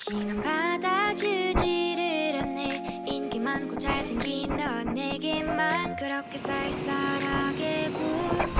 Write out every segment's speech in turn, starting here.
다시는 받아주지를 않네. 인기 많고 잘생긴 넌 내게만 그렇게 쌀쌀하게 굴.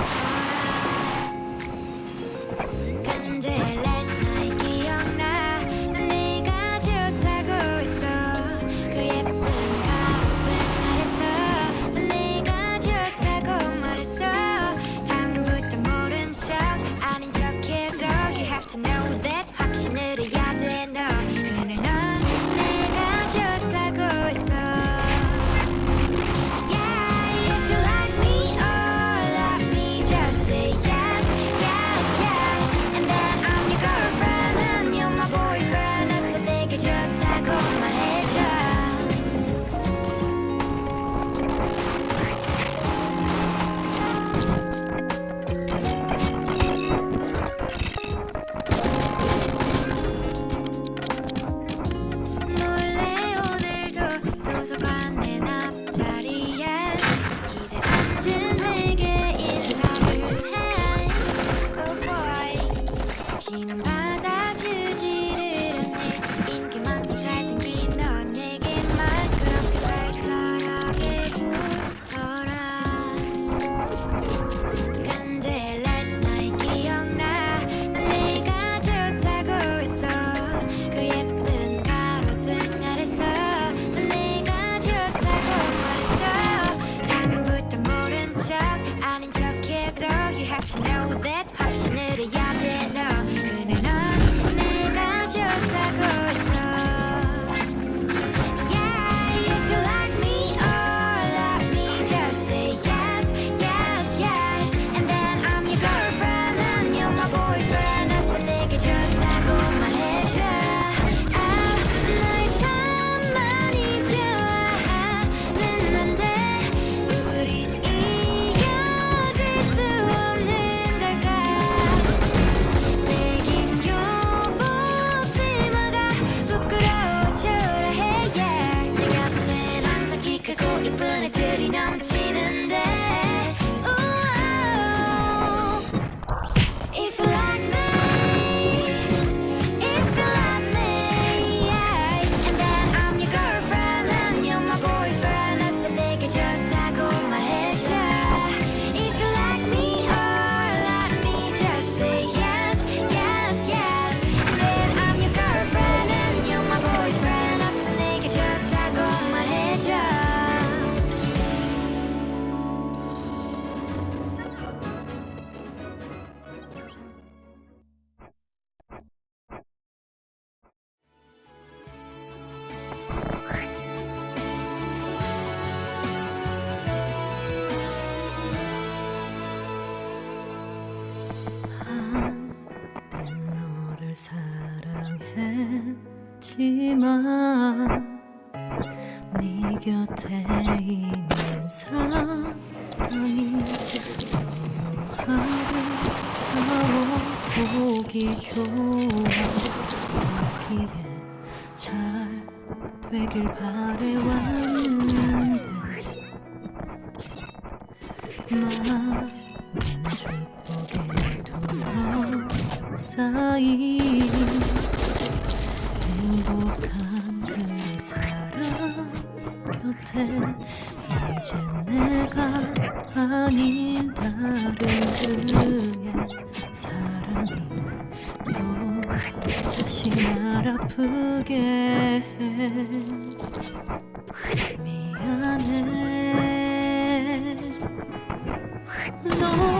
없지만 네 곁에 있는 사람이 너무 아름다워 보기 좋아 섞이게 잘 되길 바래왔는데 나는 축복에 둘러싸인 남는 사람 곁에 이제 내가 아닌 다른 그의 사랑이 또 다시 날 아프게 해 미안해 너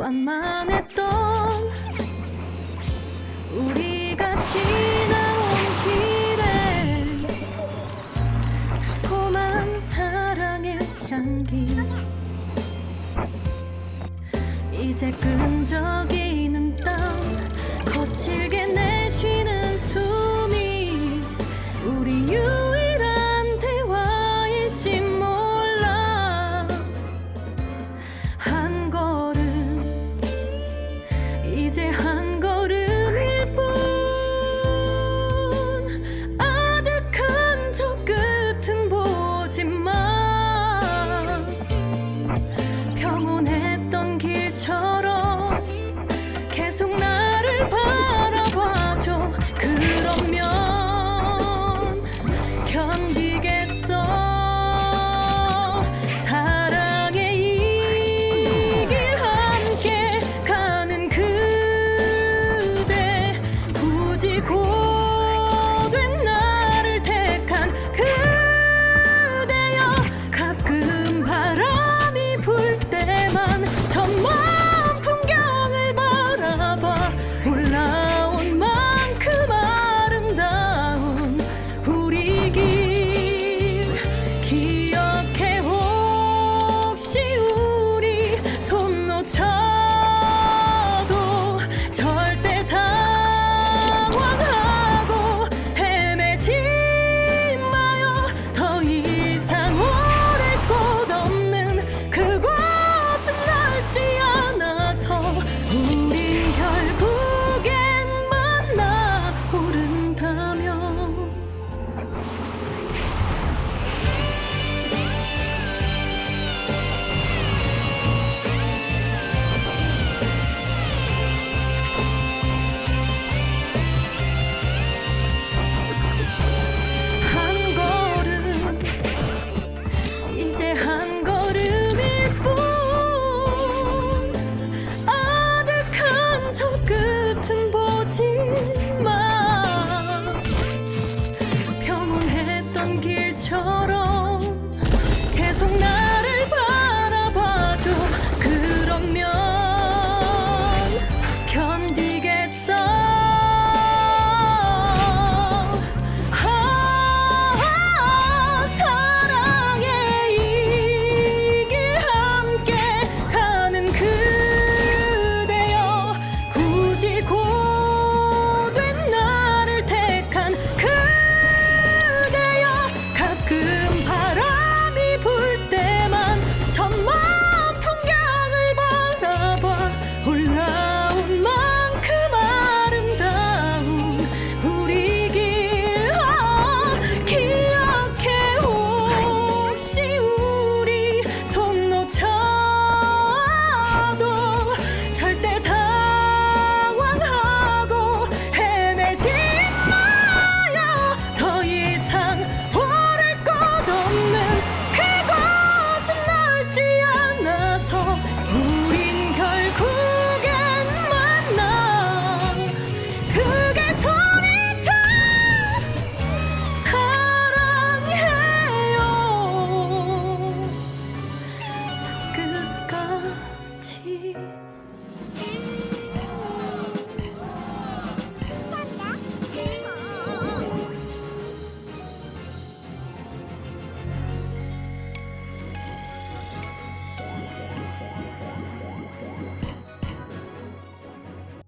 완만했던 우리가 지나온 길에 달콤한 사랑의 향기. 이제 끈적이는 땀 거칠게 내쉬는